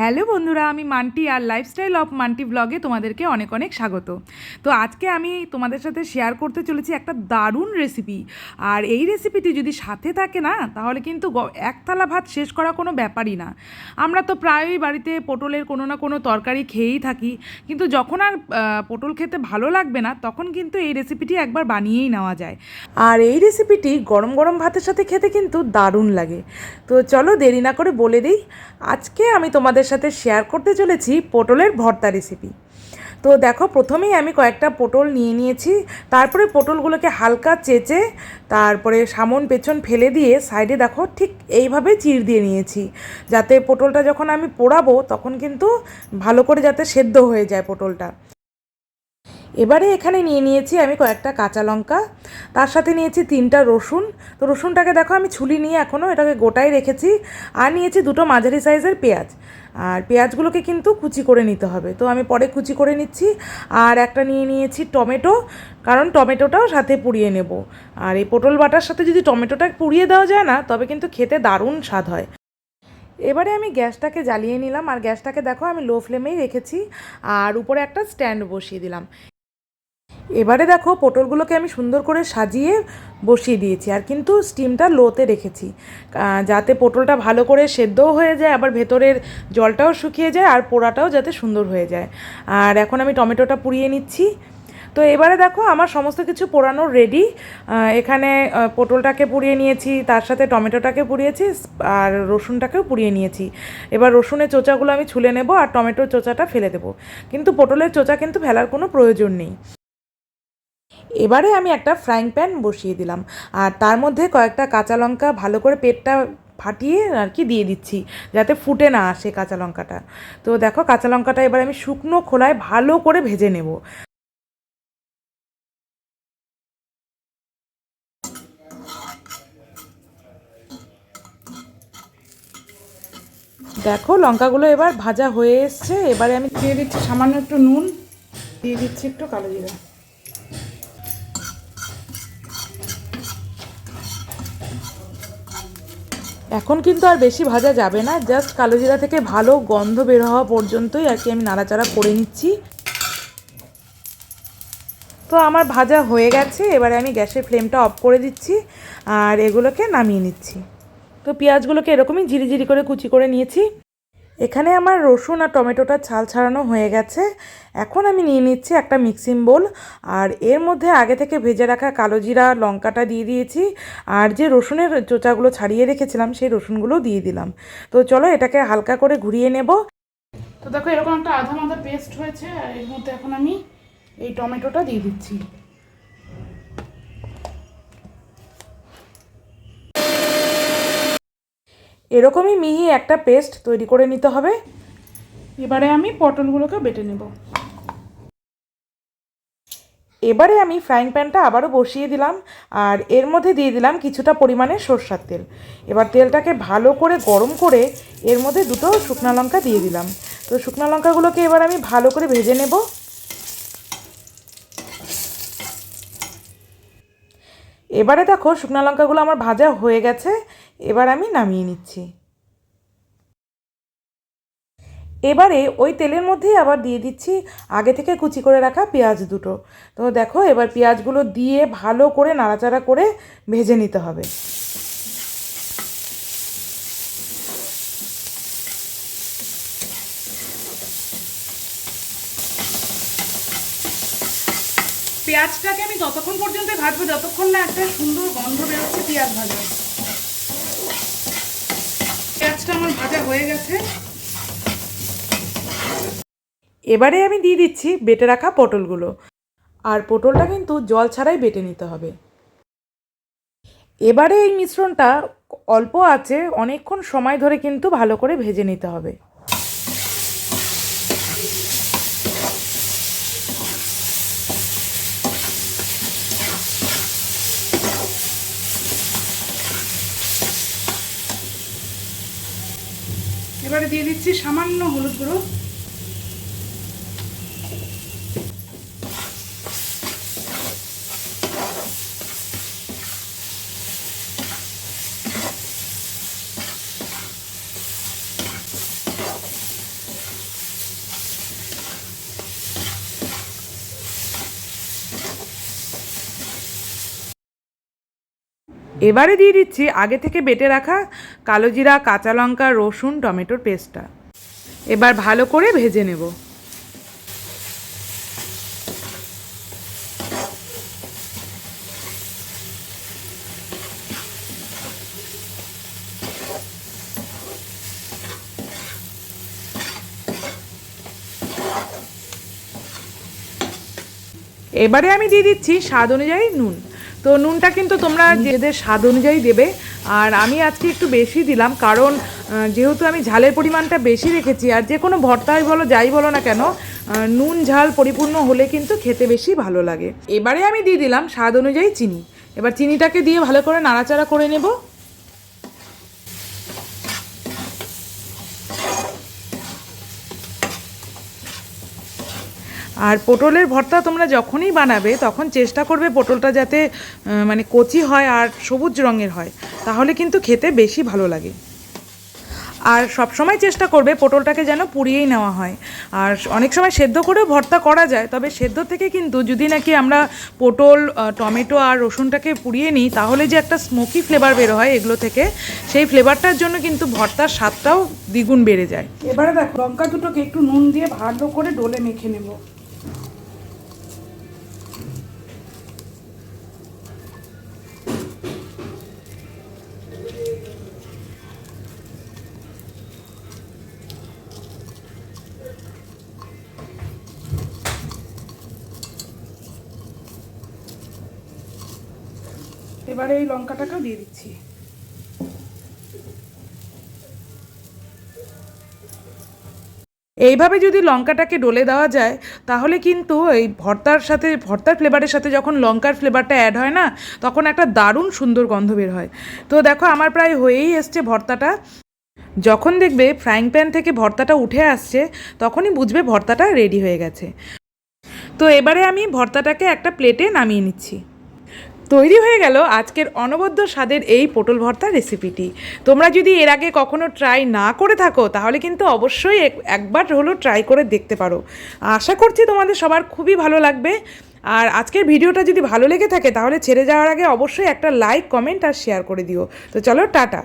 Hello বন্ধুরা, আমি মান্টি আর lifestyle of Manti ব্লগে তোমাদেরকে অনেক অনেক স্বাগত। তো আজকে আমি তোমাদের সাথে শেয়ার করতে চলেছি একটা দারুণ রেসিপি আর এই রেসিপিটি যদি সাথে থাকে না, তাহলে কিন্তু এক থালা ভাত শেষ করা কোনো ব্যাপারই না। আমরা তো প্রায়ই বাড়িতে পটলের কোনো না কোনো তরকারি খেয়েই থাকি, কিন্তু যখন আর পটল খেতে ভালো লাগবে না, তখন কিন্তু এই রেসিপিটি একবার বানিয়েই নেওয়া যায়। আর এই রেসিপিটি গরম গরম ভাতের সাথে খেতে কিন্তু দারুণ লাগে। তো চলো দেরি না করে বলে দিই, আজকে আমি তোমাদের সাথে শেয়ার করতে চলেছি পটলের ভর্তা রেসিপি তো দেখো, প্রথমেই আমি কয়েকটা পটল নিয়ে নিয়েছি। তারপরে পটলগুলোকে হালকা চেচে, তারপরে সামন পেছন ফেলে দিয়ে সাইডে দেখো ঠিক এইভাবে চির দিয়ে নিয়েছি। যাতে পটলটা যখন আমি পোড়াবো, তখন কিন্তু ভালো করে যাতে সেদ্ধ হয়ে যায় পটলটা। এবারে এখানে নিয়ে নিয়েছি আমি কয়েকটা কাঁচা লঙ্কা, তার সাথে নিয়েছি তিনটা রসুন। তো রসুনটাকে দেখো আমি ছুলি নিয়ে এখনও এটাকে গোটাই রেখেছি আর নিয়েছি দুটো মাঝারি সাইজের পেঁয়াজ। আর পেঁয়াজগুলোকে কিন্তু কুচি করে নিতে হবে। তো আমি পরে কুচি করে নিচ্ছি। আর একটা নিয়ে নিয়েছি টমেটো, কারণ টমেটোটাও সাথে পুড়িয়ে নেব। আর এই পটল বাটার সাথে যদি টমেটোটা পুড়িয়ে দেওয়া যায় না, তবে কিন্তু খেতে দারুণ স্বাদ হয়। এবারে আমি গ্যাসটাকে জ্বালিয়ে নিলাম। আর গ্যাসটাকে দেখো আমি লো ফ্লেমেই রেখেছি। আর উপরে একটা স্ট্যান্ড বসিয়ে দিলাম। এবারে দেখো পটলগুলোকে আমি সুন্দর করে সাজিয়ে বসিয়ে দিয়েছি, আর কিন্তু স্টিমটা লোতে রেখেছি। যাতে পটলটা ভালো করে সেদ্ধও হয়ে যায়, আবার ভেতরের জলটাও শুকিয়ে যায়, আর পোড়াটাও যাতে সুন্দর হয়ে যায়। আর এখন আমি টমেটোটা পুড়িয়ে নিচ্ছি। তো এবারে দেখো আমার সমস্ত কিছু পোড়ানো রেডি এখানে পটলটাকে পুড়িয়ে নিয়েছি, তার সাথে টমেটোটাকে পুড়িয়েছি, আর রসুনটাকেও পুড়িয়ে নিয়েছি। এবার রসুনের চোচাগুলো আমি ছুলে নেব, আর টমেটোর চোচাটা ফেলে দেবো। কিন্তু পটলের চোচা কিন্তু ফেলার কোনো প্রয়োজন নেই। এবারে আমি একটা ফ্রাইং প্যান বসিয়ে দিলাম। আর তার মধ্যে কয়েকটা কাঁচা লঙ্কা ভালো করে পেটটা ফাটিয়ে আর কি দিয়ে দিচ্ছি, যাতে ফুটে না আসে কাঁচা লঙ্কাটা। তো দেখো, কাঁচা লঙ্কাটা এবার আমি শুকনো খোলায় ভালো করে ভেজে নেব। দেখো, লঙ্কাগুলো এবার ভাজা হয়ে এসছে। এবারে আমি দিয়ে দিচ্ছি সামান্য একটু নুন, দিয়ে দিচ্ছি একটু কালো জিরা। এখন কিন্তু আর বেশি ভাজা যাবে না জাস্ট কালো জিরা থেকে ভালো গন্ধ বের হওয়া পর্যন্তই আর কি আমি নাড়াচাড়া করে নিচ্ছি। তো আমার ভাজা হয়ে গেছে, এবারে আমি গ্যাসের ফ্লেমটা অফ করে দিচ্ছি আর এগুলোকে নামিয়ে নিচ্ছি। তো পেঁয়াজগুলোকে এরকমই ঝিরিঝিরি করে কুচি করে নিয়েছি। এখানে আমার রসুন আর টমেটোটা ছাল ছাড়ানো হয়ে গেছে। এখন আমি নিয়ে নিচ্ছি একটা মিক্সিং বোল। আর এর মধ্যে আগে থেকে ভেজে রাখা কালো জিরা, লঙ্কাটা দিয়ে দিয়েছি। আর যে রসুনের চোচাগুলো ছাড়িয়ে রেখেছিলাম, সেই রসুনগুলো দিয়ে দিলাম। তো চলো এটাকে হালকা করে ঘুরিয়ে নেব। তো দেখো, এরকম একটা আধা মাথা পেস্ট হয়েছে। আর এর মধ্যে এখন আমি এই টমেটোটা দিয়ে দিচ্ছি। এরকমই মিহি একটা পেস্ট তৈরি করে নিতে হবে। এবারে আমি পটলগুলোকে বেটে নেব। এবারে আমি ফ্রাইং প্যানটা আবারও বসিয়ে দিলাম আর এর মধ্যে দিয়ে দিলাম কিছুটা পরিমাণে সর্ষার তেল। এবার তেলটাকে ভালো করে গরম করে এর মধ্যে দুটো শুকনো লঙ্কা দিয়ে দিলাম। তো শুকনো লঙ্কাগুলোকে এবার আমি ভালো করে ভেজে নেব। এবারে দেখো শুকনো লঙ্কাগুলো আমার ভাজা হয়ে গেছে। এবার আমি নামিয়ে নিচ্ছি। এবারে ওই তেলের মধ্যেই আবার দিয়ে দিচ্ছি আগে থেকে কুচি করে রাখা পেঁয়াজ দুটো। তো দেখো এবার পেঁয়াজগুলো দিয়ে ভালো করে নাড়াচাড়া করে ভেজে নিতে হবে। পেঁয়াজটাকে আমি ততক্ষণ পর্যন্ত ভাজবো, যতক্ষণ না একটা সুন্দর গন্ধ বেরোচ্ছে পেঁয়াজ ভাজা পেঁয়াজটা আমার ভাজা হয়ে গেছে। এবারে আমি দিয়ে দিচ্ছি বেটে রাখা পটলগুলো। আর পটলটা কিন্তু জল ছাড়াই বেটে নিতে হবে। এবারে এই মিশ্রণটা অল্প আছে, অনেকক্ষণ সময় ধরে কিন্তু ভালো করে ভেজে নিতে হবে। এবারে দিয়ে দিচ্ছি সামান্য হলুদ গুঁড়ো। এবারে দিয়ে দিচ্ছি আগে থেকে বেটে রাখা কালো জিরা, কাঁচা লঙ্কা, রসুন, টমেটোর পেস্টটা। এবার ভালো করে ভেজে নেব। এবারে আমি দিয়ে দিচ্ছি স্বাদ অনুযায়ী নুন। তো নুনটা কিন্তু তোমরা নিজেদের স্বাদ অনুযায়ী দেবে। আর আমি আজকে একটু বেশি দিলাম, কারণ যেহেতু আমি ঝালের পরিমাণটা বেশি রেখেছি, আর যে কোনো ভর্তাই বলো, যাই বলো না কেন নুন, ঝাল পরিপূর্ণ হলে কিন্তু খেতে বেশি ভালো লাগে। এবারে আমি দিয়ে দিলাম স্বাদ অনুযায়ী চিনি। এবার চিনিটাকে দিয়ে ভালো করে নাড়াচাড়া করে নেব। আর পটলের ভর্তা তোমরা যখনই বানাবে, তখন চেষ্টা করবে পটলটা যাতে মানে কচি হয় আর সবুজ রঙের হয়। তাহলে কিন্তু খেতে বেশি ভালো লাগে। আর সব সময় চেষ্টা করবে পটলটাকে যেন পুড়িয়েই নেওয়া হয়। আর অনেক সময় সেদ্ধ করেও ভর্তা করা যায়, তবে সেদ্ধ থেকে কিন্তু যদি নাকি আমরা পটল টমেটো আর রসুনটাকে পুড়িয়ে নিই, তাহলে যে একটা স্মোকি ফ্লেভার বের হয় এগুলো থেকে, সেই ফ্লেভারটার জন্য কিন্তু ভর্তার স্বাদটাও দ্বিগুণ বেড়ে যায়। এবারে দেখো, লঙ্কা দুটোকে একটু নুন দিয়ে ভালো করে ডোলে মেখে নেব। এবারে এই লঙ্কাটাকেও দিয়ে দিচ্ছি। এইভাবে যদি লঙ্কাটাকে ডলে দেওয়া যায়, তাহলে কিন্তু এই ভর্তার সাথে, ভর্তার ফ্লেভারের সাথে যখন লঙ্কার ফ্লেভারটা অ্যাড হয় না, তখন একটা দারুণ সুন্দর গন্ধ বের হয়। তো দেখো, আমার প্রায় হয়েই এসছে ভর্তাটা। যখন দেখবে ফ্রাইং প্যান থেকে ভর্তাটা উঠে আসছে, তখনই বুঝবে ভর্তাটা রেডি হয়ে গেছে। তো এবারে আমি ভর্তাটাকে একটা প্লেটে নামিয়ে নিচ্ছি। তৈরি হয়ে গেল আজকের অনবদ্য স্বাদের এই পটল ভর্তা রেসিপিটি তোমরা যদি এর আগে কখনো ট্রাই না করে থাকো, তাহলে কিন্তু অবশ্যই এক- একবার হলো ট্রাই করে দেখতে পারো। আশা করছি তোমাদের সবার খুবই ভালো লাগবে। আর আজকের ভিডিওটা যদি ভালো লেগে থাকে, তাহলে ছেড়ে যাওয়ার আগে অবশ্যই একটা লাইক কমেন্ট আর শেয়ার করে দিও। তো চলো, টাটা।